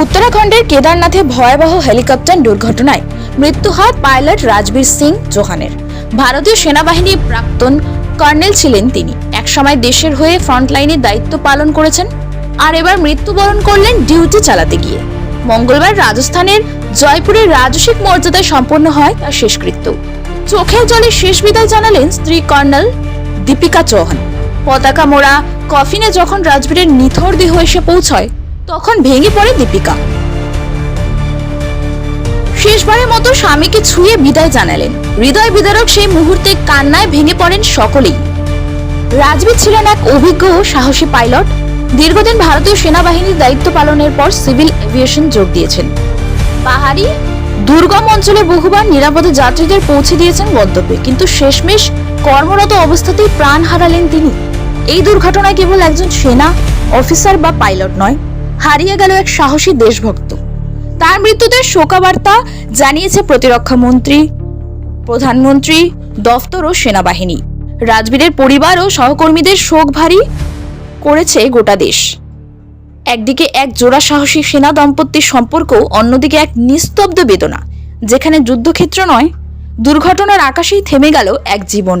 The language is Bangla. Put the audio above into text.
উত্তরাখণ্ডের কেদারনাথে ভয়াবহ হেলিকপ্টার দুর্ঘটনায় মৃত্যু হয় পাইলট রাজবীর সিং চৌহানের। ভারতীয় সেনাবাহিনীর প্রাক্তন কর্নেল ছিলেন তিনি। একসময় দেশের হয়ে ফ্রন্টলাইনে দায়িত্ব পালন করেছেন। আর এবার মৃত্যুবরণ করলেন ডিউটি চালাতে গিয়ে। মঙ্গলবার রাজস্থানের জয়পুরের রাজসিক মর্যাদায় সম্পন্ন হয় তার শেষকৃত্য। চোখের জলে শেষ বিদায় জানালেন স্ত্রী কর্নেল দীপিকা চৌহান। পতাকা মোড়া কফিনে যখন রাজবীরের নিথর দেহ এসে পৌঁছয় তখন ভেঙে পড়ে দীপিকা। শেষবারের মতো স্বামীকে ছুঁয়ে বিদায় জানালেন। হৃদয় বিদারক সেই মুহূর্তে কান্নায় ভেঙে পড়েন সকলেই। রাজবীর ছিলেন এক অভিজ্ঞ সাহসী পাইলট। দীর্ঘদিন ভারতীয় সেনাবাহিনীর দায়িত্ব পালনের পর সিভিল এভিয়েশন যোগ দিয়েছেন। পাহাড়ি, দুর্গম অঞ্চলে বহুবার নিরাপদে যাত্রীদের পৌঁছে দিয়েছেন গন্তব্যে কিন্তু শেষমেশ কর্মরত অবস্থাতেই প্রাণ হারালেন তিনি। এই দুর্ঘটনায় কেবল একজন সেনা, অফিসার বা পাইলট নয় হারিয়ে গেল এক সাহসী দেশভক্ত। তার মৃত্যুতে শোকাবার্তা জানিয়েছে প্রতিরক্ষা মন্ত্রী, প্রধানমন্ত্রী, দফতর ও সেনাবাহিনী। রাজবীরের পরিবার ও সহকর্মীদের শোক ভারী করেছে গোটা দেশ। একদিকে এক জোড়া সাহসী সেনা দম্পতির সম্পর্ক অন্যদিকে এক নিস্তব্ধ বেদনা, যেখানে যুদ্ধক্ষেত্র নয়, দুর্ঘটনার আকাশেই থেমে গেল এক জীবন।